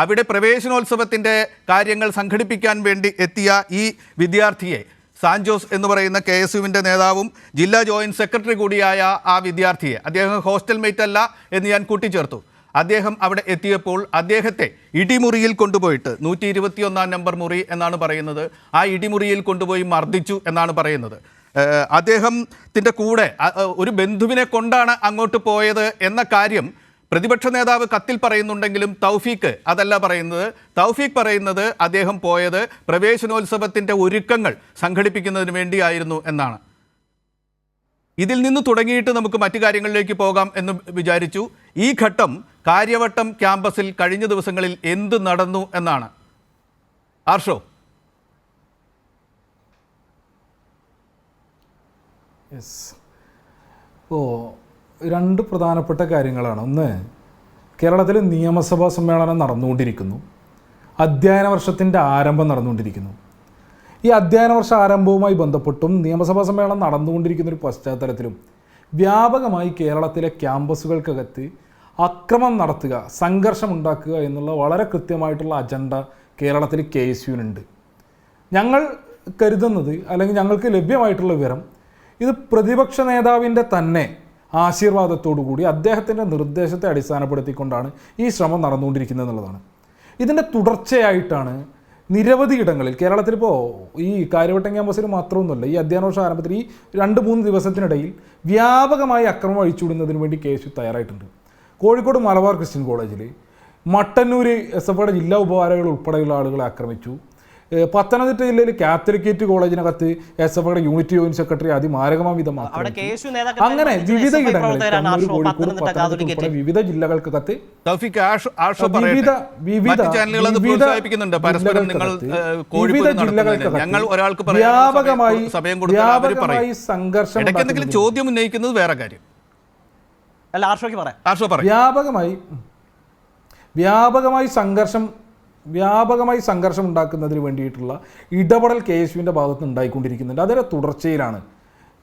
അവിടെ പ്രവേശനോത്സവത്തിന്റെ കാര്യങ്ങൾ സംഘടിപ്പിക്കാൻ വേണ്ടി എത്തിയ ഈ വിദ്യാർത്ഥിയെ സാൻജോസ് എന്ന് പറയുന്ന കെ എസ് യുവിന്റെ നേതാവും ജില്ലാ ജോയിന്റ് സെക്രട്ടറി കൂടിയായ ആ വിദ്യാർത്ഥിയെ. അദ്ദേഹം ഹോസ്റ്റൽ മേറ്റ് അല്ല എന്ന് ഞാൻ കൂട്ടിച്ചേർത്തു. അദ്ദേഹം അവിടെ എത്തിയപ്പോൾ അദ്ദേഹത്തെ ഇടിമുറിയിൽ കൊണ്ടുപോയിട്ട് നൂറ്റി ഇരുപത്തിയൊന്നാം നമ്പർ മുറി എന്നാണ് പറയുന്നത് ആ ഇടിമുറിയിൽ കൊണ്ടുപോയി മർദ്ദിച്ചു എന്നാണ് പറയുന്നത്. അദ്ദേഹത്തിന്റെ കൂടെ ഒരു ബന്ധുവിനെ കൊണ്ടാണ് അങ്ങോട്ട് പോയത് എന്ന കാര്യം പ്രതിപക്ഷ നേതാവ് കത്തിൽ പറയുന്നുണ്ടെങ്കിലും തൗഫീഖ് അതല്ല പറയുന്നത്. തൗഫീഖ് പറയുന്നത് അദ്ദേഹം പോയത് പ്രവേശനോത്സവത്തിന്റെ ഒരുക്കങ്ങൾ സംഘടിപ്പിക്കുന്നതിന് വേണ്ടിയായിരുന്നു എന്നാണ്. ഇതിൽ നിന്ന് തുടങ്ങിയിട്ട് നമുക്ക് മറ്റു കാര്യങ്ങളിലേക്ക് പോകാം എന്ന് വിചാരിച്ചു. ഈ ഘട്ടം കാര്യവട്ടം ക്യാമ്പസിൽ കഴിഞ്ഞ ദിവസങ്ങളിൽ എന്ത് നടന്നു എന്നാണ്. ആർഷോ? ഓ രണ്ട് പ്രധാനപ്പെട്ട കാര്യങ്ങളാണ്. ഒന്ന് കേരളത്തിൽ നിയമസഭാ സമ്മേളനം നടന്നുകൊണ്ടിരിക്കുന്നു. അധ്യയന വർഷത്തിന്റെ ആരംഭം നടന്നുകൊണ്ടിരിക്കുന്നു. ഈ അധ്യയന വർഷ ആരംഭവുമായി ബന്ധപ്പെട്ടും നിയമസഭാ സമ്മേളനം നടന്നുകൊണ്ടിരിക്കുന്ന ഒരു പശ്ചാത്തലത്തിലും വ്യാപകമായി കേരളത്തിലെ ക്യാമ്പസുകൾക്കകത്ത് അക്രമം നടത്തുക സംഘർഷം ഉണ്ടാക്കുക എന്നുള്ള വളരെ കൃത്യമായിട്ടുള്ള അജണ്ട കേരളത്തിൽ കെ എസ് യുവിനുണ്ട് ഞങ്ങൾ കരുതുന്നത് അല്ലെങ്കിൽ ഞങ്ങൾക്ക് ലഭ്യമായിട്ടുള്ള വിവരം ഇത് പ്രതിപക്ഷ നേതാവിന്റെ തന്നെ ആശീർവാദത്തോടു കൂടി അദ്ദേഹത്തിന്റെ നിർദ്ദേശത്തെ അടിസ്ഥാനപ്പെടുത്തിക്കൊണ്ടാണ് ഈ ശ്രമം നടന്നുകൊണ്ടിരിക്കുന്നത് എന്നുള്ളതാണ്. ഇതിന്റെ തുടർച്ചയായിട്ടാണ് നിരവധി ഇടങ്ങളിൽ കേരളത്തിലിപ്പോൾ ഈ കാര്യവട്ടം ക്യാമ്പസിൽ മാത്രമൊന്നുമല്ല ഈ അധ്യയനവർഷം ആരംഭത്തിൽ ഈ രണ്ട് മൂന്ന് ദിവസത്തിനിടയിൽ വ്യാപകമായി അക്രമം അഴിച്ചുവിടുന്നതിന് വേണ്ടി കേസ് തയ്യാറായിട്ടുണ്ട്. കോഴിക്കോട് മലബാർ ക്രിസ്ത്യൻ കോളേജിൽ മട്ടന്നൂർ എസ് എഫ് ഐയുടെ ജില്ലാ ഉപകാരകൾ ഉൾപ്പെടെയുള്ള ആളുകളെ ആക്രമിച്ചു. പത്തനംതിട്ട ജില്ലയിൽ കാത്തലിക്കേറ്റ് കോളേജിനകത്ത് എസ് എഫ് ഐയുടെ യൂണിറ്റ് ജോയിന്റ് സെക്രട്ടറി അതിമാരകമാം വിധം അവിടെ ആക്രമിച്ചു. കെ എസ് യു നേതാക്കന്മാർ അങ്ങനെ വിവിധ ഇടങ്ങളിൽ കോഴിക്കോട് പത്തനംതിട്ട ഉൾപ്പെടെ വിവിധ ജില്ലകൾക്ക് കത്ത് ആഷ് ആർഷോ വിവിധ വിവിധ വിവിധ പരസ്പരം നിങ്ങൾ ജില്ലകൾക്കകത്ത് വ്യാപകമായി വ്യാപകമായി സംഘർഷം എന്തെങ്കിലും ചോദ്യം ഉന്നയിക്കുന്നത് വേറെ കാര്യം. അല്ല ആർഷോയ്ക്ക് പറയാം. ആർഷോ പറയും. വ്യാപകമായി വ്യാപകമായി സംഘർഷം വ്യാപകമായി സംഘർഷം ഉണ്ടാക്കുന്നതിന് വേണ്ടിയിട്ടുള്ള ഇടപെടൽ കെ എസ് യുവിന്റെ ഭാഗത്ത് ഉണ്ടായിക്കൊണ്ടിരിക്കുന്നുണ്ട്. അതിന്റെ തുടർച്ചയിലാണ്.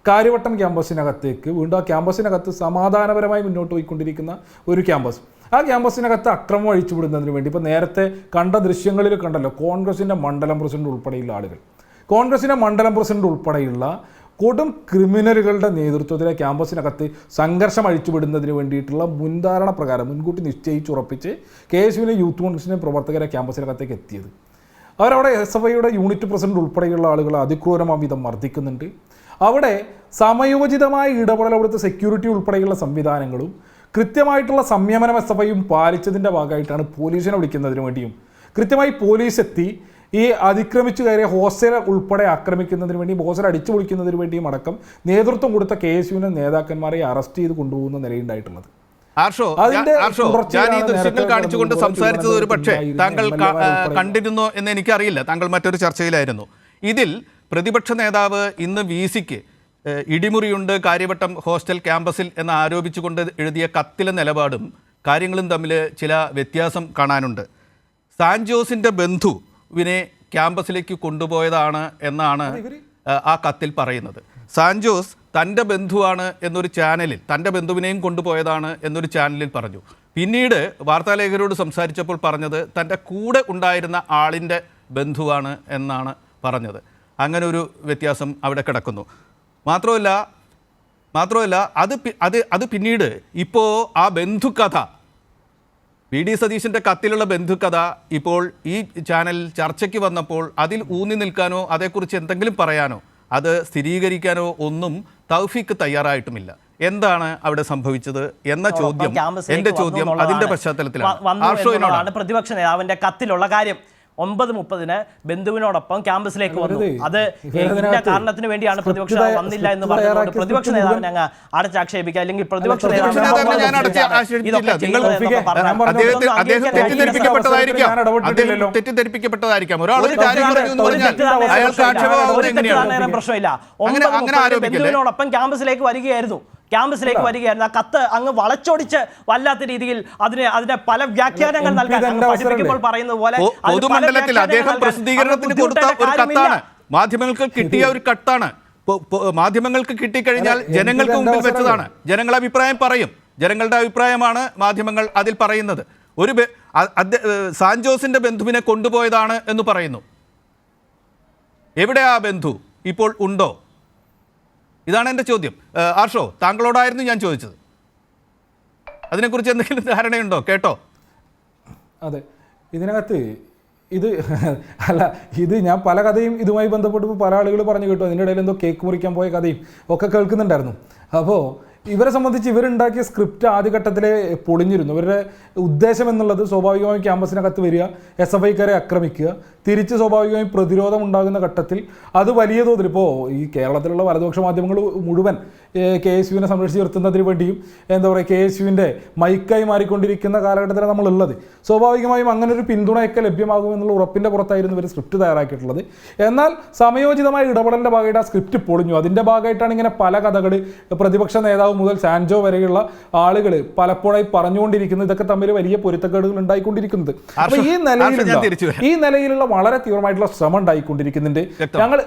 കാര്യവട്ടം ക്യാമ്പസിനകത്തേക്ക് വീണ്ടും ആ ക്യാമ്പസിനകത്ത് സമാധാനപരമായി മുന്നോട്ട് പോയിക്കൊണ്ടിരിക്കുന്ന ഒരു ക്യാമ്പസ്. ആ ക്യാമ്പസിനകത്ത് അക്രമം അഴിച്ചുവിടുന്നതിന് വേണ്ടി ഇപ്പോൾ നേരത്തെ കണ്ട ദൃശ്യങ്ങളിൽ കണ്ടല്ലോ കോൺഗ്രസിന്റെ മണ്ഡലം പ്രസിഡന്റ് ഉൾപ്പെടെയുള്ള ആളുകൾ. കോൺഗ്രസിന്റെ മണ്ഡലം പ്രസിഡന്റ് ഉൾപ്പെടെയുള്ള കൊടും ക്രിമിനലുകളുടെ നേതൃത്വത്തിലെ ക്യാമ്പസിനകത്ത് സംഘർഷം അഴിച്ചുവിടുന്നതിന് വേണ്ടിയിട്ടുള്ള മുൻധാരണ പ്രകാരം മുൻകൂട്ടി നിശ്ചയിച്ചുറപ്പിച്ച് കെ എസ് യുവിനെ യൂത്ത് കോൺഗ്രസിന്റെ പ്രവർത്തകരെ ക്യാമ്പസിനകത്തേക്ക് എത്തിയത്. അവരവിടെ എസ് എഫ് ഐയുടെ യൂണിറ്റ് പ്രസിഡന്റ് ഉൾപ്പെടെയുള്ള ആളുകൾ അതിക്രൂരമാവിധം മർദ്ദിക്കുന്നുണ്ട്. അവിടെ സമയോചിതമായ ഇടപെടൽ അവിടുത്തെ സെക്യൂരിറ്റി ഉൾപ്പെടെയുള്ള സംവിധാനങ്ങളും കൃത്യമായിട്ടുള്ള സംയമനം എസ് എഫ് ഐയും പാലിച്ചതിന്റെ ഭാഗമായിട്ടാണ് പോലീസിനെ വിളിക്കുന്നതിന് വേണ്ടിയും കൃത്യമായി പോലീസ് എത്തി ഈ അതിക്രമിച്ചു കയറിയ ഹോസ്റ്റലെ ഉൾപ്പെടെ ആക്രമിക്കുന്നതിന് വേണ്ടി ഹോസ്റ്റൽ അടിച്ചു പൊളിക്കുന്നതിന് വേണ്ടിയും അടക്കം നേതൃത്വം കൊടുത്ത കെ എസ് യുവിനെ നേതാക്കന്മാരെ അറസ്റ്റ് ചെയ്ത് കൊണ്ടുപോകുന്ന നിലയുണ്ടായിട്ടുള്ളത്. ആർഷോ ഞാൻ- ആർഷോ ഞാൻ ഈ ദൃശ്യങ്ങൾ കാണിച്ചുകൊണ്ട് സംസാരിച്ചത് ഒരു പക്ഷേ താങ്കൾ കണ്ടിരുന്നോ എന്ന് എനിക്കറിയില്ല. താങ്കൾ മറ്റൊരു ചർച്ചയിലായിരുന്നു. ഇതിൽ പ്രതിപക്ഷ നേതാവ് ഇന്ന് വി സിക്ക് ഇടിമുറിയുണ്ട് കാര്യവട്ടം ഹോസ്റ്റൽ ക്യാമ്പസിൽ എന്ന് ആരോപിച്ചുകൊണ്ട് എഴുതിയ കത്തിലെ നിലപാടും കാര്യങ്ങളും തമ്മിൽ ചില വ്യത്യാസം കാണാനുണ്ട്. സാൻജോസിന്റെ ബന്ധുവിനെ ക്യാമ്പസിലേക്ക് കൊണ്ടുപോയതാണ് എന്നാണ് ആ, കത്തിൽ പറയുന്നത്. സാൻജോസ് തന്റെ ബന്ധുവാണ് എന്നൊരു ചാനലിൽ തന്റെ ബന്ധുവിനെയും കൊണ്ടുപോയതാണ് എന്നൊരു ചാനലിൽ പറഞ്ഞു. പിന്നീട് വാർത്താലേഖകരോട് സംസാരിച്ചപ്പോൾ പറഞ്ഞത് തന്റെ കൂടെ ഉണ്ടായിരുന്ന ആളിന്റെ ബന്ധുവാണ് എന്നാണ് പറഞ്ഞത്. അങ്ങനെ ഒരു വ്യത്യാസം അവിടെ കിടക്കുന്നു. മാത്രമല്ല മാത്രമല്ല അത് അത് അത് പിന്നീട് ഇപ്പോൾ ആ ബന്ധുക്കഥ വി ഡി സതീശന്റെ കത്തിലുള്ള ബന്ധുക്കഥ ഇപ്പോൾ ഈ ചാനൽ ചർച്ചയ്ക്ക് വന്നപ്പോൾ അതിൽ ഊന്നി നിൽക്കാനോ അതേക്കുറിച്ച് എന്തെങ്കിലും പറയാനോ അത് സ്ഥിരീകരിക്കാനോ ഒന്നും തൗഫീക്ക് തയ്യാറായിട്ടുമില്ല. എന്താണ് അവിടെ സംഭവിച്ചത് എന്ന ചോദ്യം എന്റെ ചോദ്യം അതിന്റെ പശ്ചാത്തലത്തിലാണ്. പ്രതിപക്ഷ നേതാവിന്റെ കത്തിലുള്ള കാര്യം. ഒമ്പത് മുപ്പതിന് ബന്ധുവിനോടൊപ്പം ക്യാമ്പസിലേക്ക് വന്നു. അത്. ഇന്ന കാരണത്തിന് വേണ്ടിയാണ് പ്രതിപക്ഷ വന്നില്ല എന്ന് പറഞ്ഞത് പറഞ്ഞുകൊണ്ട് പ്രതിപക്ഷ നേതാവ് നേതാവിനെ അങ്ങ് അടച്ചാക്ഷേപിക്കുക അല്ലെങ്കിൽ പ്രതിപക്ഷ അയാൾക്ക് പ്രശ്നമില്ല. ഒമ്പത്? ബന്ധുവിനോടൊപ്പം ക്യാമ്പസിലേക്ക് വരികയായിരുന്നു. ക്യാമ്പസിലേക്ക് വരികയായിരുന്നു. ആ കത്ത് അങ്ങ് വളച്ചൊടിച്ച് വല്ലാത്ത രീതിയിൽ അതിന് അതിന്റെ പല വ്യാഖ്യാനങ്ങൾ നൽകാൻ പഠിപ്പിക്കുമ്പോൾ പറയുന്നത് പോലെ പൊതുമണ്ഡലത്തിൽ അദ്ദേഹം പ്രസിദ്ധീകരണത്തിന് കൊടുത്ത ഒരു കത്താണ്. മാധ്യമങ്ങൾക്ക് കിട്ടിയ ഒരു കത്താണ്. മാധ്യമങ്ങൾക്ക് കിട്ടിക്കഴിഞ്ഞാൽ ജനങ്ങൾക്ക് മുമ്പിൽ വെച്ചതാണ്. ജനങ്ങൾ അഭിപ്രായം പറയും. ജനങ്ങളുടെ അഭിപ്രായമാണ് മാധ്യമങ്ങൾ അതിൽ പറയുന്നത്. ഒരു സാൻജോസിന്റെ ബന്ധുവിനെ കൊണ്ടുപോയതാണ് എന്ന് പറയുന്നു. എവിടെ ആ ബന്ധു? ഇപ്പോൾ ഉണ്ടോ? ഇതാണ് എന്റെ ചോദ്യം. ആർഷോ താങ്കളോടായിരുന്നു ഞാൻ ചോദിച്ചത്. അതിനെക്കുറിച്ച് എന്തെങ്കിലും ധാരണയുണ്ടോ? കേട്ടോ. അതെ. ഇതിനകത്ത് ഇത് അല്ല ഇത് ഞാൻ പല കഥയും ഇതുമായി ബന്ധപ്പെട്ടപ്പോൾ പല ആളുകൾ പറഞ്ഞു കേട്ടു. അതിന്റെ ഇടയിൽ എന്തോ കേക്ക് മുറിക്കാൻ പോയ കഥയും ഒക്കെ കേൾക്കുന്നുണ്ടായിരുന്നു. അപ്പോൾ ഇവരെ സംബന്ധിച്ച് ഇവരുണ്ടാക്കിയ സ്ക്രിപ്റ്റ് ആദ്യഘട്ടത്തിലെ പൊളിഞ്ഞിരുന്നു. ഇവരുടെ ഉദ്ദേശം എന്നുള്ളത് സ്വാഭാവികമായും ക്യാമ്പസിനകത്ത് വരിക എസ് എഫ് ഐക്കാരെ ആക്രമിക്കുക തിരിച്ച് സ്വാഭാവികമായും പ്രതിരോധം ഉണ്ടാകുന്ന ഘട്ടത്തിൽ അത് വലിയ തോതിൽ ഇപ്പോൾ ഈ കേരളത്തിലുള്ള വലതുപക്ഷ മാധ്യമങ്ങൾ മുഴുവൻ കെ എസ് യുവിനെ സംരക്ഷിച്ച് നിർത്തുന്നതിന് വേണ്ടിയും എന്താ പറയുക കെ എസ് യുവിന്റെ മൈക്കായി മാറിക്കൊണ്ടിരിക്കുന്ന കാലഘട്ടത്തിലാണ് നമ്മളുള്ളത്. സ്വാഭാവികമായും അങ്ങനെ ഒരു പിന്തുണയൊക്കെ ലഭ്യമാകുമെന്നുള്ള ഉറപ്പിന്റെ പുറത്തായിരുന്നു ഇവർ സ്ക്രിപ്റ്റ് തയ്യാറാക്കിയിട്ടുള്ളത്. എന്നാൽ സമയോചിതമായ ഇടപെടലിന്റെ ഭാഗമായിട്ട് ആ സ്ക്രിപ്റ്റ് പൊളിഞ്ഞു. അതിന്റെ ഭാഗമായിട്ടാണ് ഇങ്ങനെ പല കഥകൾ പ്രതിപക്ഷ നേതാവ് മുതൽ സാൻജോ വരെയുള്ള ആളുകൾ പലപ്പോഴായി പറഞ്ഞുകൊണ്ടിരിക്കുന്നത്. ഇതൊക്കെ തമ്മിൽ വലിയ പൊരുത്തക്കേടുകൾ ഉണ്ടായിക്കൊണ്ടിരിക്കുന്നത്. അപ്പോൾ ഈ നിലയിലുള്ള ഈ നിലയിലുള്ള വളരെ തീവ്രമായിട്ടുള്ള ശ്രമം ഉണ്ടായിക്കൊണ്ടിരിക്കുന്നുണ്ട്. ഞങ്ങൾ